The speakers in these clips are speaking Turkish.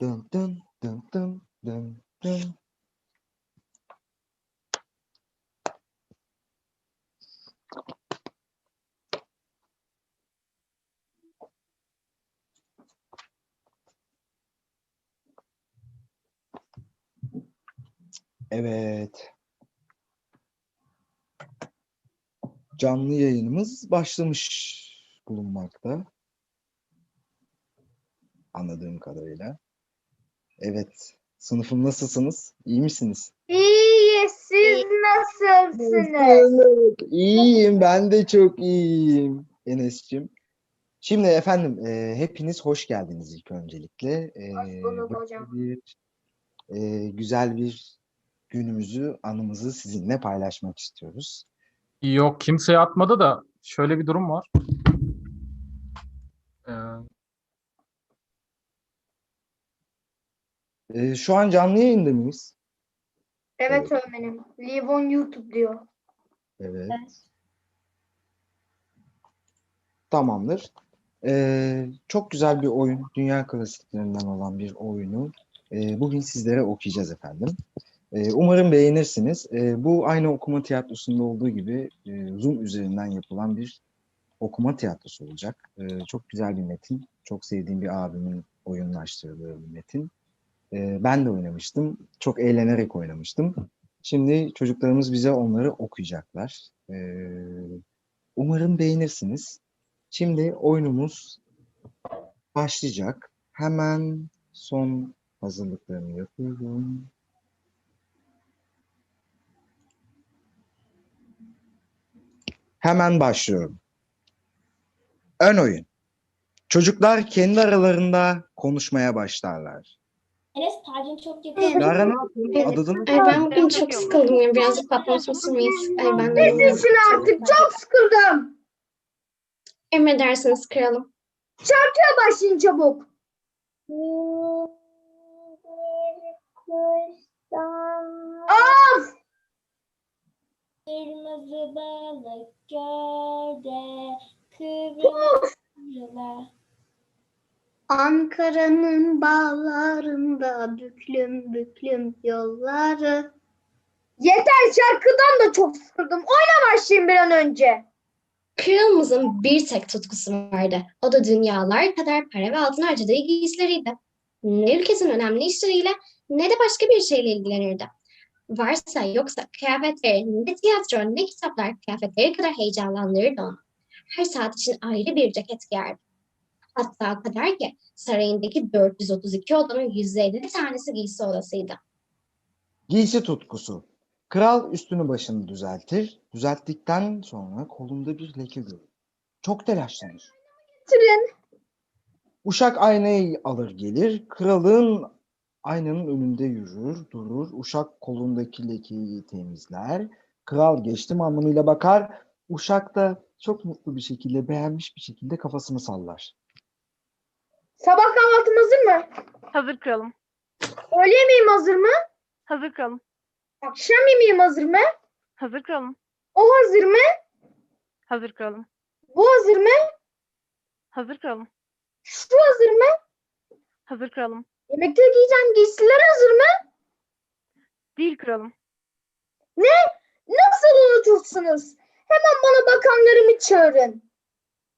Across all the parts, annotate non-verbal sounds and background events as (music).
Dın dın dın dın dın dın. Evet. Canlı yayınımız başlamış bulunmakta. Anladığım kadarıyla. Evet. Sınıfım nasılsınız? İyi misiniz? İyi, siz nasılsınız? İyiyim, ben de çok iyiyim Enes'cim. Şimdi efendim, e, hepiniz hoş geldiniz ilk öncelikle. E, Hoş bulduk hocam. Bir, e, güzel bir günümüzü, anımızı sizinle paylaşmak istiyoruz. Yok kimseye atmadı da şöyle bir durum var. Ee, E, şu an canlı yayında mıyız? Evet öğretmenim. Live on YouTube diyor. Evet. Tamamdır. Ee, çok güzel bir oyun, dünya klasiklerinden olan bir oyunu e, bugün sizlere okuyacağız efendim. Ee, umarım beğenirsiniz. Ee, bu aynı okuma tiyatrosunda olduğu gibi e, Zoom üzerinden yapılan bir okuma tiyatrosu olacak. Ee, çok güzel bir metin, çok sevdiğim bir abimin oyunlaştırdığı bir metin. Ee, ben de oynamıştım, çok eğlenerek oynamıştım. Şimdi çocuklarımız bize onları okuyacaklar. Ee, umarım beğenirsiniz. Şimdi oyunumuz başlayacak. Hemen son hazırlıklarımı yapıyorum. Hemen başlıyorum. Ön oyun. Çocuklar kendi aralarında konuşmaya başlarlar. Enes tacın çok yakın. Lara ne yapıyorsun? Adadın Ay ben bugün çok sıkıldım ya. Birazcık patlamış mıyız? Ay ben de Nesin artık? Çok sıkıldım. Emredersiniz kralım. Şarkıya başlayın çabuk. Of! Kırmızı balık gölde kıvrıla. Ankara'nın bağlarında büklüm büklüm yolları. Yeter şarkıdan da çok sıkıldım. Oyna başlayayım bir an önce. Kralımızın bir tek tutkusu vardı. O da dünyalar kadar para ve altın harcadığı giysileriydi. Ne ülkesinin önemli işleriyle ne de başka bir şeyle ilgilenirdi. Varsa yoksa kıyafetleri, ne tiyatro ne kitaplar kıyafetleri kadar heyecanlandırırdı onu. Her saat için ayrı bir ceket giyerdi. Hatta o kadar ki sarayındaki 432 odanın 150 tanesi giysi odasıydı. Giysi tutkusu. Kral üstünü başını düzeltir. Düzelttikten sonra kolunda bir leke görür. Çok telaşlanır. Bitirin. Uşak aynayı alır gelir. Kralın aynanın önünde yürür, durur. Uşak kolundaki lekeyi temizler. Kral geçtim anlamıyla bakar. Uşak da çok mutlu bir şekilde, beğenmiş bir şekilde kafasını sallar. Sabah kahvaltım hazır mı? Hazır kralım. Öğle yemeğim hazır mı? Hazır kralım. Akşam yemeğim hazır mı? Hazır kralım. O hazır mı? Hazır kralım. Bu hazır mı? Hazır kralım. Şu hazır mı? Hazır kralım. Yemekte giyeceğim giysiler hazır mı? Değil kralım. Nasıl unutursunuz? Hemen bana bakanlarımı çağırın.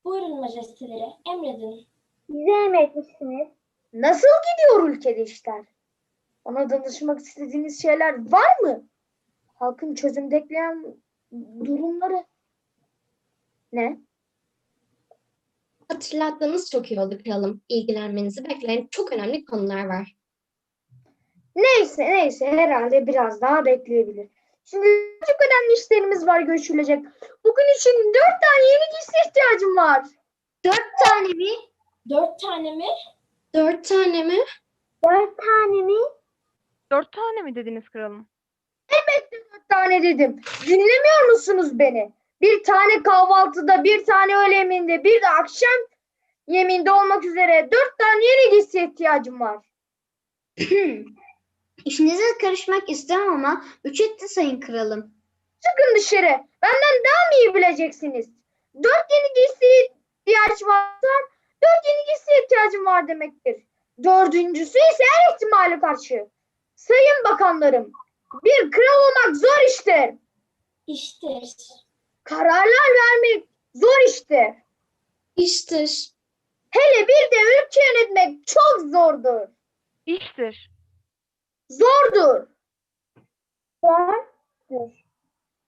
Buyurun majesteleri emredin. Bize emretmişsiniz. Nasıl gidiyor ülkede işler? Bana danışmak istediğiniz şeyler var mı? Halkın çözüm bekleyen durumları. Ne? Hatırlattığınız çok iyi oldu kralım. İlgilenmenizi bekleyen çok önemli konular var. Neyse neyse herhalde biraz daha bekleyebilir. Şimdi çok önemli işlerimiz var görüşülecek. Bugün için dört tane yeni giysi ihtiyacım var. Dört tane mi? Dört tane mi? Dört tane mi? Dört tane mi? Dört tane mi dediniz kralım? Dört tane dedim. Dinlemiyor musunuz beni? Bir tane kahvaltıda, bir tane öğle yemeğinde, bir de akşam yemeğinde olmak üzere dört tane yeni giysi ihtiyacım var. (clears throat) İşinize karışmak istemem ama üç etti sayın kralım. Çıkın dışarı. Benden daha mı iyi bileceksiniz? Dört yeni giysi ihtiyaç varsa dört yeni giysi ihtiyacım var demektir. Dördüncüsü ise her ihtimale karşı. Sayın bakanlarım, bir kral olmak zor iştir. İştir. Kararlar vermek zor iştir. İştir. Hele bir de ülke yönetmek çok zordur. İştir. Zordur. Zordur.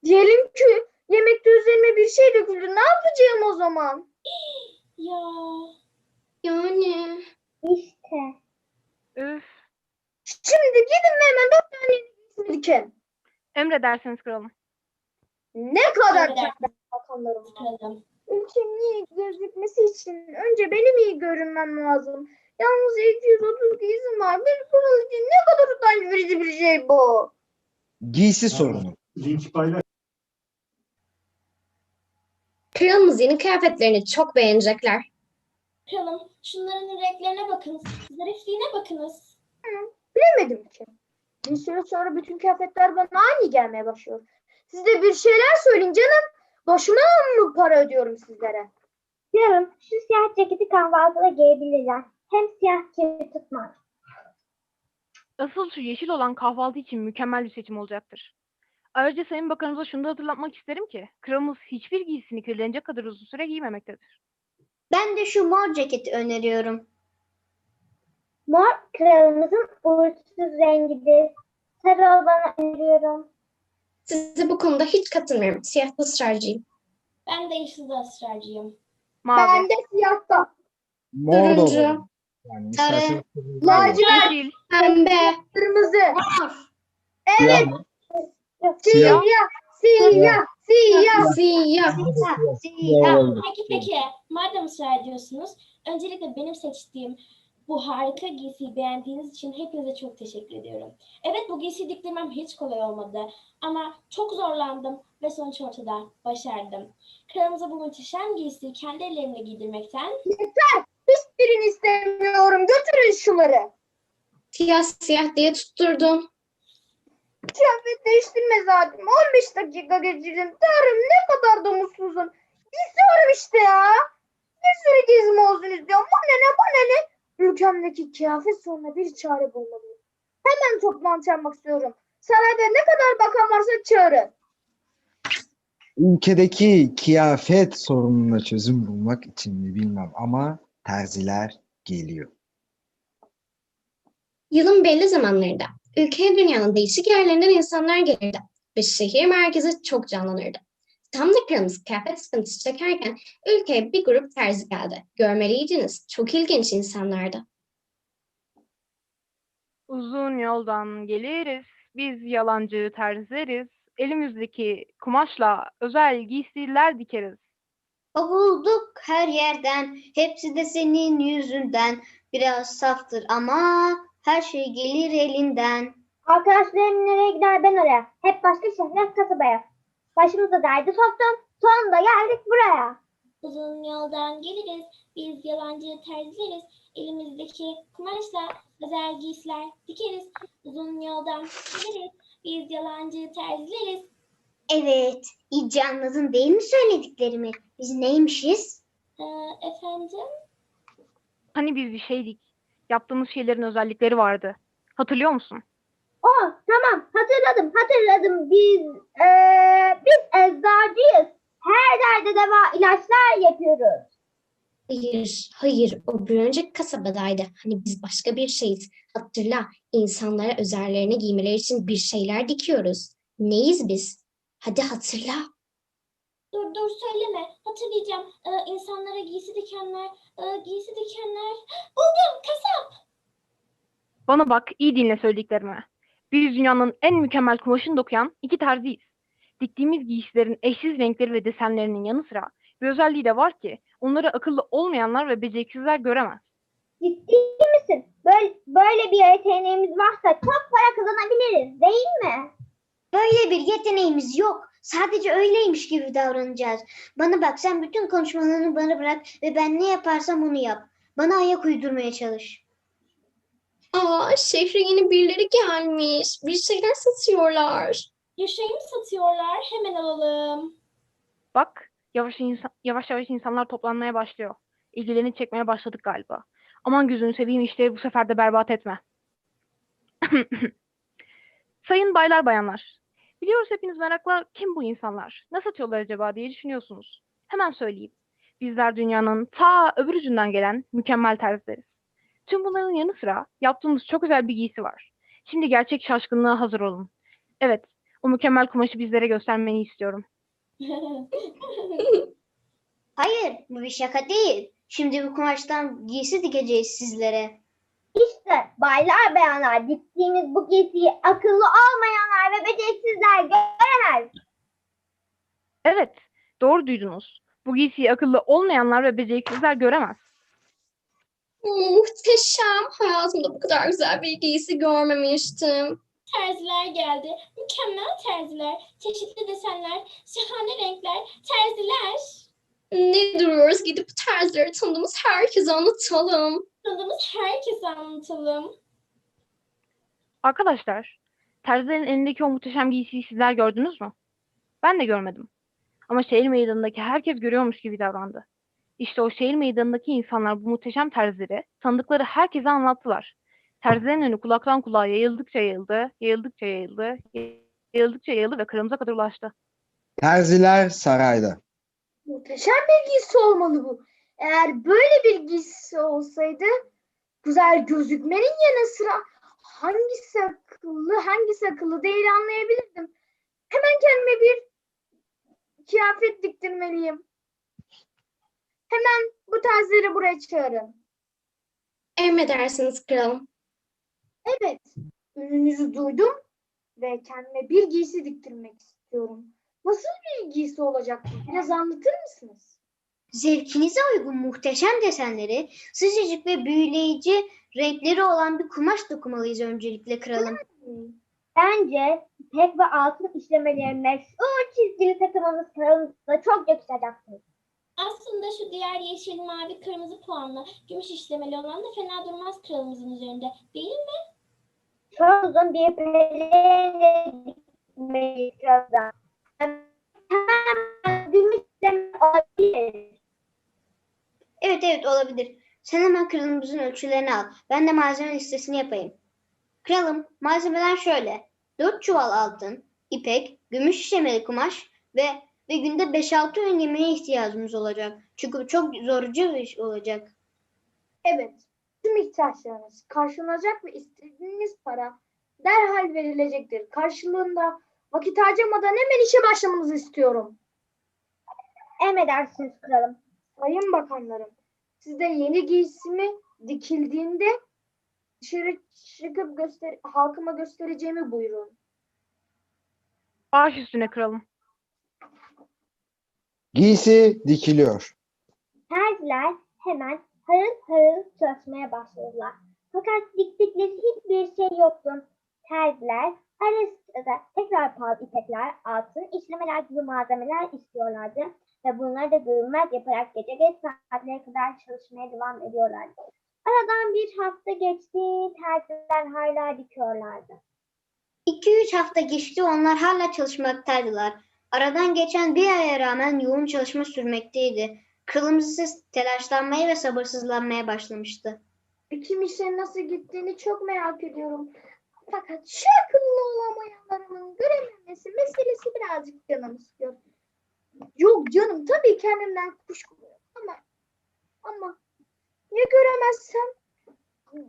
Diyelim ki yemekte üzerime bir şey döküldü. Ne yapacağım o zaman? Ya. Yani. İşte. Üf. Şimdi gidin ve hemen dört tane yeni dikin. Emredersiniz kralım. Ne kadar Emredersiniz. çabuk bakanlarım. Kralım. Ülkemin iyi gözükmesi için önce benim iyi görünmem lazım. Yalnız 230 giysim var. Bir kral için ne kadar utanç verici bir şey bu. Giysi sorunu. Link paylaş. Kralımız yeni kıyafetlerini çok beğenecekler. Kralım şunların renklerine bakınız. Zarifliğine bakınız. Bilemedim ki. Bir süre sonra bütün kıyafetler bana aynı gelmeye başlıyor. Siz de bir şeyler söyleyin canım. Boşuna mı para ödüyorum sizlere? Yarın şu siyah ceketi kahvaltıda giyebilirler. Hem siyah kir tutmaz. Asıl şu yeşil olan kahvaltı için mükemmel bir seçim olacaktır. Ayrıca Sayın Bakanımıza şunu da hatırlatmak isterim ki, kralımız hiçbir giysisini kirlenecek kadar uzun süre giymemektedir. Ben de şu mor ceketi öneriyorum. Mor kralımızın uğursuz rengidir. Sarı olanı öneriyorum. Size bu konuda hiç katılmıyorum. Siyah ısrarcıyım. Ben de yeşilde ısrarcıyım. Mavi, Ben de siyahta. Mor da Turuncu. olur. Yani Sarı. isterseniz- Lacivert. Pembe. Kırmızı. Siyah mı? Siyah. Siyah. Siyah. Siyah. Siyah. Siyah. Peki peki. Madem ısrar ediyorsunuz. Öncelikle benim seçtiğim bu harika giysiyi beğendiğiniz için hepinize çok teşekkür ediyorum. Evet bu giysiyi diktirmem hiç kolay olmadı. Ama çok zorlandım ve sonuç ortada. Başardım. Kralımıza bu muhteşem giysiyi kendi ellerimle giydirmekten Hiçbirini istemiyorum. Götürün şunları. Siyah siyah diye tutturdun. Kıyafet değiştirme zaten. 15 dakika geçirdim. Tanrım ne kadar da mutsuzum. İstiyorum işte ya. Bir sürü gezim olsun istiyorum. Bu ne ne bu ne ne? Ülkemdeki kıyafet sorununa bir çare bulmalıyım. Hemen toplantı yapmak istiyorum. Sarayda ne kadar bakan varsa çağırın. Ülkedeki kıyafet sorununa çözüm bulmak için mi bilmem ama terziler geliyor. Yılın belli zamanlarında ülkeye dünyanın değişik yerlerinden insanlar gelirdi ve şehir merkezi çok canlanırdı. Tam da kralımız kıyafet sıkıntısı çekerken ülkeye bir grup terzi geldi. Görmeliydiniz. Çok ilginç insanlardı. uzun yoldan geliriz, biz yalancı terzileriz, elimizdeki kumaşla özel giysiler dikeriz. Bulduk her yerden. Hepsi de senin yüzünden. Biraz saftır ama her şey gelir elinden. Arkadaşlarım nereye gider ben oraya. Hep başka şehre kasabaya. Başımıza derdi soktum. Sonunda geldik buraya. uzun yoldan geliriz. Biz yalancı terzileriz. Elimizdeki kumaşla özel giysiler dikeriz. Uzun yoldan geliriz. Biz yalancı terzileriz. Evet. iyice anladın değil mi söylediklerimi? Biz neymişiz? Ee, efendim? Hani biz bir şeydik, yaptığımız şeylerin özellikleri vardı. Hatırlıyor musun? Oh tamam hatırladım hatırladım. Biz eee biz eczacıyız. Her derde deva ilaçlar yapıyoruz. Hayır, hayır. O bir önceki kasabadaydı. Hani biz başka bir şeyiz. Hatırla, insanlara üzerlerine giymeleri için bir şeyler dikiyoruz. Neyiz biz? Hadi hatırla. Dur dur söyleme. Hatırlayacağım. Ee, insanlara giysi dikenler. e, giysi dikenler. Buldum kasap. Bana bak, iyi dinle söylediklerimi. Biz dünyanın en mükemmel kumaşını dokuyan iki terziyiz. Diktiğimiz giysilerin eşsiz renkleri ve desenlerinin yanı sıra bir özelliği de var ki onları akıllı olmayanlar ve beceriksizler göremez. Ciddi misin? Böyle, böyle bir yeteneğimiz varsa çok para kazanabiliriz değil mi? Böyle bir yeteneğimiz yok. Sadece öyleymiş gibi davranacağız. Bana bak sen bütün konuşmalarını bana bırak ve ben ne yaparsam onu yap. Bana ayak uydurmaya çalış. Aa, şehre yeni birileri gelmiş. Bir şeyler satıyorlar. Bir şey mi satıyorlar? Hemen alalım. Bak, yavaş, insan, yavaş yavaş insanlar toplanmaya başlıyor. İlgilerini çekmeye başladık galiba. Aman gözünü seveyim işleri bu sefer de berbat etme. (laughs) Sayın baylar bayanlar. Biliyoruz hepiniz merakla kim bu insanlar? Ne satıyorlar acaba diye düşünüyorsunuz. Hemen söyleyeyim. Bizler dünyanın ta öbür ucundan gelen mükemmel terzileriz. Tüm bunların yanı sıra yaptığımız çok özel bir giysi var. Şimdi gerçek şaşkınlığa hazır olun. Evet, o mükemmel kumaşı bizlere göstermeni istiyorum. (laughs) Hayır, bu bir şaka değil. Şimdi bu kumaştan giysi dikeceğiz sizlere. İşte baylar bayanlar diktiğimiz bu giysiyi akıllı olmayanlar ve beceriksizler göremez. Evet, doğru duydunuz. Bu giysiyi akıllı olmayanlar ve beceriksizler göremez. Muhteşem. Hayatımda bu kadar güzel bir giysi görmemiştim. Terziler geldi. Mükemmel terziler. Çeşitli desenler, şahane renkler, terziler. Ne duruyoruz? Gidip bu terzileri tanıdığımız herkese anlatalım. Tanıdığımız herkese anlatalım. Arkadaşlar, terzilerin elindeki o muhteşem giysiyi sizler gördünüz mü? Ben de görmedim. Ama şehir meydanındaki herkes görüyormuş gibi davrandı. İşte o şehir meydanındaki insanlar bu muhteşem terzileri tanıdıkları herkese anlattılar. Terzilerin önü kulaktan kulağa yayıldıkça yayıldı, yayıldıkça yayıldı, yayıldıkça yayıldı ve kırmızı kadar ulaştı. Terziler sarayda. Muhteşem bir giysi olmalı bu. Eğer böyle bir giysi olsaydı güzel gözükmenin yanı sıra hangisi akıllı hangisi akıllı değil anlayabilirdim. Hemen kendime bir kıyafet diktirmeliyim. Hemen bu terzileri buraya çağırın. Emredersiniz kralım. Evet, ürününüzü duydum ve kendime bir giysi diktirmek istiyorum. Nasıl bir giysi olacak? Biraz anlatır mısınız? Zevkinize uygun muhteşem desenleri, sıcacık ve büyüleyici renkleri olan bir kumaş dokumalıyız öncelikle kralım. Bence ipek ve altın işlemeleri meşhur çizgili takımımız kralımızla çok yakışacaktır. Aslında şu diğer yeşil, mavi, kırmızı puanlı, gümüş işlemeli olan da fena durmaz kralımızın üzerinde. Değil mi? Çok uzun bir pelerin dikmeliyiz kralda. Gümüş işlemi olabilir. Evet evet olabilir. Sen hemen kralımızın ölçülerini al. Ben de malzeme listesini yapayım. Kralım malzemeler şöyle. 4 çuval altın, ipek, gümüş işlemeli kumaş ve ve günde 5-6 öğün yemeğe ihtiyacımız olacak. Çünkü çok zorucu bir iş olacak. Evet, tüm ihtiyaçlarınız karşılanacak ve istediğiniz para derhal verilecektir. Karşılığında vakit harcamadan hemen işe başlamanızı istiyorum. Emredersiniz kralım. Sayın bakanlarım, size yeni giysimi dikildiğinde dışarı çıkıp göster halkıma göstereceğimi buyurun. Baş üstüne kralım. Giysi dikiliyor. Terziler hemen harıl harıl çalışmaya başladılar. Fakat diktikleri hiçbir şey yoktu. Terziler ara sıra tekrar pahalı ipekler, altın, işlemeler gibi malzemeler istiyorlardı. Ve bunları da görünmez yaparak gece geç saatlere kadar çalışmaya devam ediyorlardı. Aradan bir hafta geçti, terziler hala dikiyorlardı. 2-3 hafta geçti onlar hala çalışmaktaydılar. Aradan geçen bir aya rağmen yoğun çalışma sürmekteydi. İse telaşlanmaya ve sabırsızlanmaya başlamıştı. Kim işe nasıl gittiğini çok merak ediyorum. Fakat şu akıllı olamayanlarımın görememesi meselesi birazcık canımı sıkıyor. Yok canım tabii kendimden kuşkuluyum ama ama ya göremezsem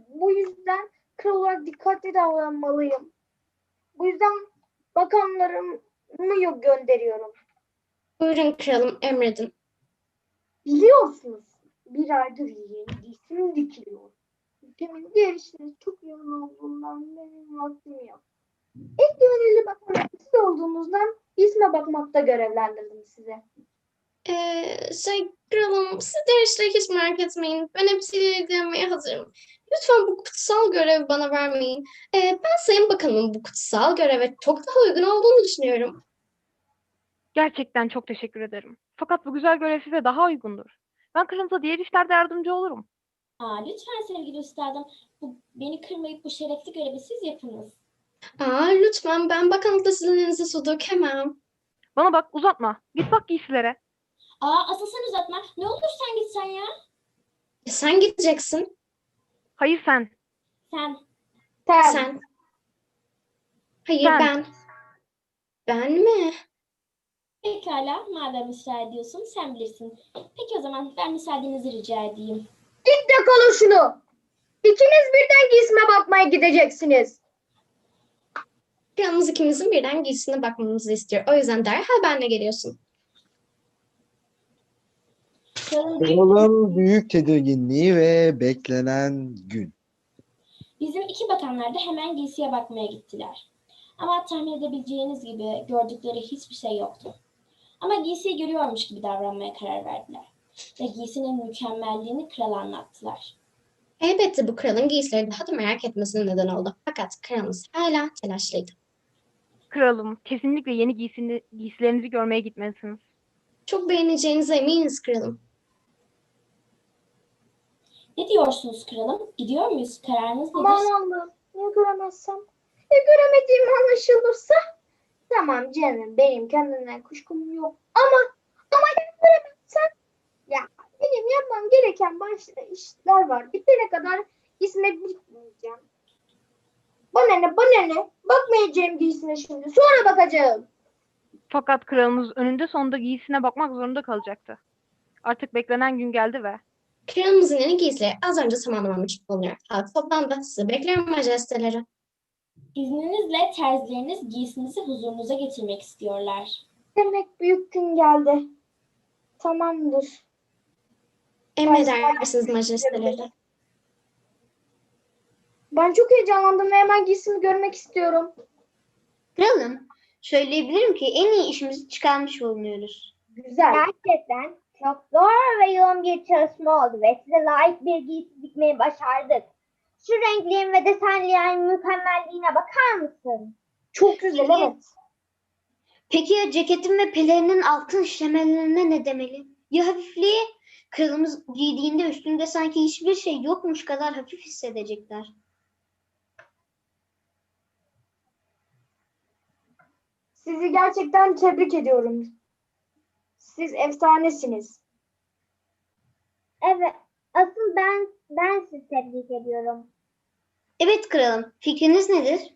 bu yüzden kral olarak dikkatli davranmalıyım. Bu yüzden bakanlarımı yok gönderiyorum. Buyurun kralım emredin. Biliyorsunuz bir aydır yeni giysim dikiliyor. Ülkemin diğer işleri çok yoğun olduğundan benim vaktim yok. İlk gönüllü bakan siz olduğunuzdan isme bakmakta görevlendirdim size. Ee, şey kralım siz de işleri hiç merak etmeyin. Ben hepsiyle ilgilenmeye hazırım. Lütfen bu kutsal görevi bana vermeyin. Ee, ben Sayın Bakanımın bu kutsal göreve çok daha uygun olduğunu düşünüyorum. Gerçekten çok teşekkür ederim. Fakat bu güzel görev size daha uygundur. Ben kralınıza diğer işlerde yardımcı olurum. Aa, lütfen sevgili üstadım, bu, beni kırmayıp bu şerefli görevi siz yapınız. Aa, lütfen ben bakanlıkta sizin elinize su dökemem. Bana bak uzatma. Git bak giysilere. Aa, asıl sen uzatma. Ne olur sen gitsen ya. E, sen gideceksin. Hayır sen. Sen. Sen. Sen. Hayır Sen. ben. Ben mi? Pekala, madem ısrar ediyorsun sen bilirsin. Peki o zaman ben müsaadenizi rica edeyim. İlk dekolun şunu. İkiniz birden giysime bakmaya gideceksiniz. Kralımız ikimizin birden giysisine bakmamızı istiyor. O yüzden derhal benle geliyorsun. Kralın büyük- Kralın büyük tedirginliği ve beklenen gün. Bizim iki bakanlar da hemen giysiye bakmaya gittiler. Ama tahmin edebileceğiniz gibi gördükleri hiçbir şey yoktu. Ama giysiyi görüyormuş gibi davranmaya karar verdiler. Ve giysinin mükemmelliğini krala anlattılar. Elbette bu kralın giysileri daha da merak etmesine neden oldu. Fakat kralımız hala telaşlıydı. Kralım, kesinlikle yeni giysini, giysilerinizi görmeye gitmelisiniz. Çok beğeneceğinize eminiz kralım. Ne diyorsunuz kralım? Gidiyor muyuz? Kararınız nedir? Aman Allah'ım. Ya göremezsem? Ya göremediğim anlaşılırsa? Tamam canım benim kendimden kuşkum yok. Ama ama ya göremezsem? Ya benim yapmam gereken başka işler var. Bitene kadar giyisine gitmeyeceğim. Bana ne bana ne? Bakmayacağım giysine şimdi. Sonra bakacağım. Fakat kralımız önünde sonunda giysisine bakmak zorunda kalacaktı. Artık beklenen gün geldi ve Kralımızın yeni giysileri az önce tamamlanmış bulunuyor. Halk toplandı. Sizi bekliyorum majesteleri. İzninizle terzileriniz giysinizi huzurunuza getirmek istiyorlar. Demek büyük gün geldi. Tamamdır. Emredersiniz majesteleri. Ben çok heyecanlandım ve hemen giysimi görmek istiyorum. Kralım, söyleyebilirim ki en iyi işimizi çıkarmış bulunuyoruz. Güzel. Gerçekten çok zor ve yoğun bir çalışma oldu ve size layık bir giysi dikmeyi başardık. Şu renklerin ve desenlerin mükemmelliğine bakar mısın? Çok güzel evet. Peki ya ceketin ve pelerinin altın işlemelerine ne demeli? Ya hafifliği? Kralımız giydiğinde üstünde sanki hiçbir şey yokmuş kadar hafif hissedecekler. Sizi gerçekten tebrik ediyorum. Siz efsanesiniz. Evet, asıl ben ben sizi tebrik ediyorum. Evet kralım, fikriniz nedir?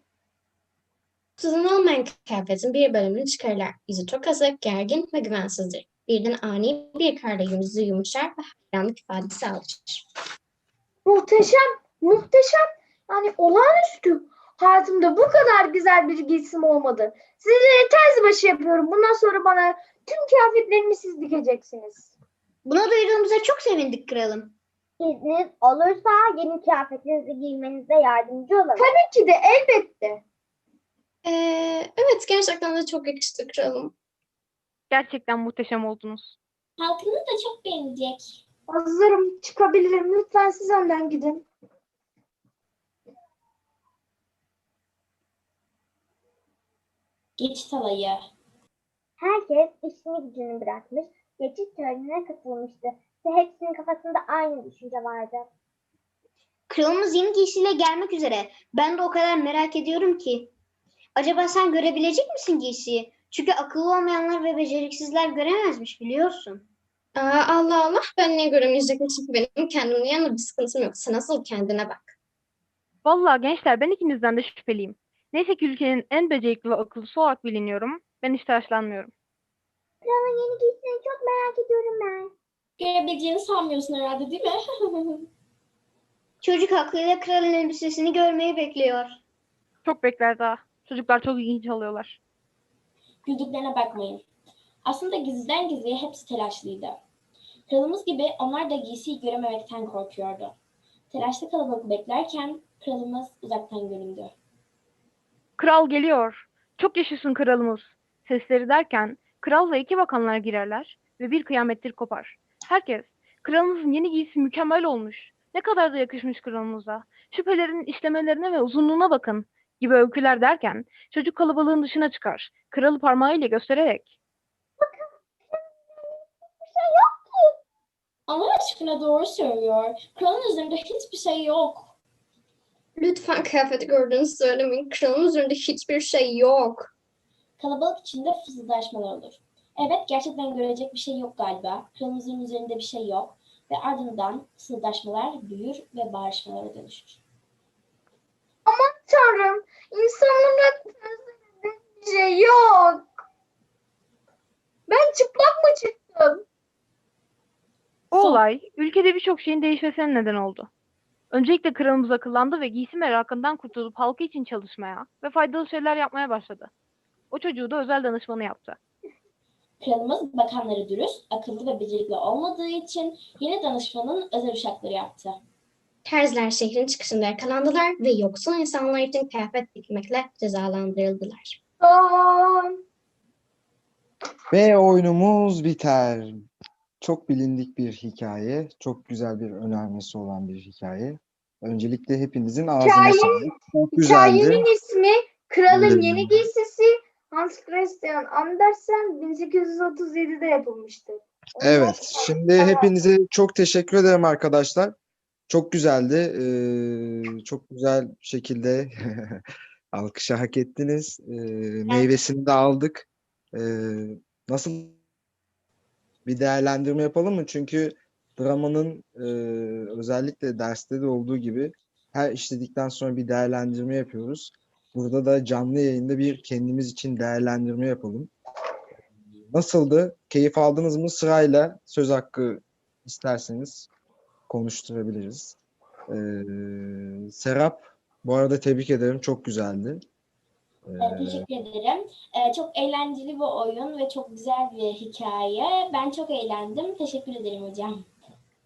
Sizin olmayan kıyafetin bir bölümünü çıkarırlar. Yüzü çok azık, gergin ve güvensizdir. Birden ani bir karla yüzü yumuşar ve hayranlık ifadesi alışır. Muhteşem, muhteşem. Yani olağanüstü. Hayatımda bu kadar güzel bir giysim olmadı. Sizlere terzi başı yapıyorum. Bundan sonra bana tüm kıyafetlerimi siz dikeceksiniz. Buna duyduğumuza çok sevindik kralım. İzniniz olursa yeni kıyafetlerinizi giymenize yardımcı olalım. Tabii ki de elbette. Ee, evet gerçekten de çok yakıştı kralım. gerçekten muhteşem oldunuz. Halkınız da çok beğenecek. Hazırım. Çıkabilirim. Lütfen siz önden gidin. Geçit alayı. Herkes işini gücünü bırakmış, geçiş törenine katılmıştı ve hepsinin kafasında aynı düşünce vardı. Kralımız yeni giysiyle gelmek üzere. Ben de o kadar merak ediyorum ki. Acaba sen görebilecek misin giysiyi? Çünkü akıllı olmayanlar ve beceriksizler göremezmiş biliyorsun. Aa, Allah Allah ben niye göremeyecekmişim? Benim kendimle yanında bir sıkıntım yok. Sen asıl kendine bak. Vallahi gençler ben ikinizden de şüpheliyim. Neyse ki ülkenin en becerikli ve akıllısı olarak biliniyorum. Ben hiç telaşlanmıyorum. Kralın yeni giysisini çok merak ediyorum ben. Görebileceğini sanmıyorsun herhalde değil mi? (laughs) Çocuk aklıyla kralın elbisesini görmeyi bekliyor. Çok bekler daha. Çocuklar çok ilginç oluyorlar. Güldüklerine bakmayın. Aslında gizliden gizliye hepsi telaşlıydı. Kralımız gibi onlar da giysiyi görememekten korkuyordu. Telaşlı kalabalık beklerken kralımız uzaktan göründü. Kral geliyor. Çok yaşasın kralımız. Sesleri derken kral ve iki bakanlar girerler ve bir kıyamettir kopar. Herkes, kralımızın yeni giysisi mükemmel olmuş. Ne kadar da yakışmış kralımıza. Şüphelerin işlemelerine ve uzunluğuna bakın gibi öyküler derken çocuk kalabalığın dışına çıkar. Kralı parmağıyla göstererek. Allah aşkına doğru söylüyor. Kralın üzerinde hiçbir şey yok. Lütfen kıyafeti gördüğünüzü söylemeyin. Kralın üzerinde hiçbir şey yok. Kalabalık içinde fısıldaşmalar olur. Evet gerçekten görecek bir şey yok galiba. Kralımızın üzerinde bir şey yok. ve ardından sırdaşmalar büyür ve barışmalara dönüşür. Tanrım, insanlık bir şey yok. Ben çıplak mı çıktım? O olay ülkede birçok şeyin değişmesine neden oldu. Öncelikle kralımız akıllandı ve giysi merakından kurtulup halkı için çalışmaya ve faydalı şeyler yapmaya başladı. O çocuğu da özel danışmanı yaptı. Kralımız bakanları dürüst, akıllı ve becerikli olmadığı için yeni danışmanın özel uşakları yaptı. Terziler şehrin çıkışında yakalandılar ve yoksul insanlar için kıyafet dikmekle cezalandırıldılar. Aa, Ve oyunumuz biter. Çok bilindik bir hikaye. Çok güzel bir önermesi olan bir hikaye. Öncelikle hepinizin ağzına sağlık. Çok güzeldi. hikayenin ismi Kralın Hmm. Yeni Giysisi Hans Christian Andersen 1837'de yapılmıştır. Ondan Evet. Şimdi hepinize çok teşekkür ederim arkadaşlar. Çok güzeldi. Ee, çok güzel şekilde (laughs) alkışı hak ettiniz. Ee, meyvesini de aldık. Ee, nasıl bir değerlendirme yapalım mı? Çünkü dramanın e, özellikle derste de olduğu gibi her işledikten sonra bir değerlendirme yapıyoruz. Burada da canlı yayında bir kendimiz için değerlendirme yapalım. Nasıldı? Keyif aldınız mı? Sırayla söz hakkı isterseniz konuşturabiliriz. Ee, Serap, bu arada tebrik ederim. Çok güzeldi. Ee, Ee, Teşekkür ederim. Ee, çok eğlenceli bir oyun ve çok güzel bir hikaye. Ben çok eğlendim. Teşekkür ederim hocam.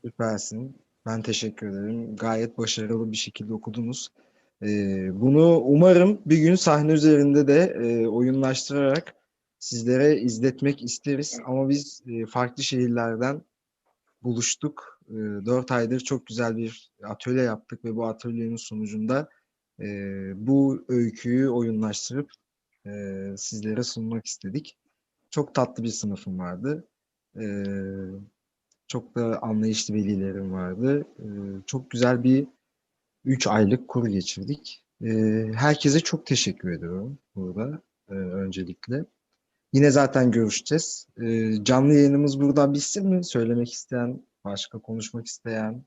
süpersin. Ben teşekkür ederim. Gayet başarılı bir şekilde okudunuz. Ee, bunu umarım bir gün sahne üzerinde de e, oyunlaştırarak sizlere izletmek isteriz. Ama biz e, farklı şehirlerden buluştuk. E, Dört aydır çok güzel bir atölye yaptık ve bu atölyenin sonucunda e, bu öyküyü oyunlaştırıp e, sizlere sunmak istedik. Çok tatlı bir sınıfım vardı. E, çok da anlayışlı velilerim vardı. E, çok güzel bir 3 aylık kur geçirdik. E, herkese çok teşekkür ediyorum burada e, öncelikle. Yine zaten görüşeceğiz. E, canlı yayınımız burada bitsin mi? Söylemek isteyen, başka konuşmak isteyen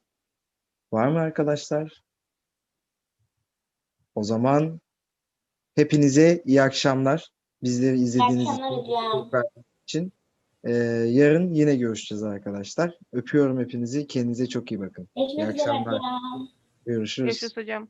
var mı arkadaşlar? O zaman hepinize iyi akşamlar. Bizleri İyi izlediğiniz akşamlar hocam. için. E, yarın yine görüşeceğiz arkadaşlar. Öpüyorum hepinizi. Kendinize çok iyi bakın. Görüşmek üzere akşamlar. hocam. Görüşürüz. Görüşürüz hocam.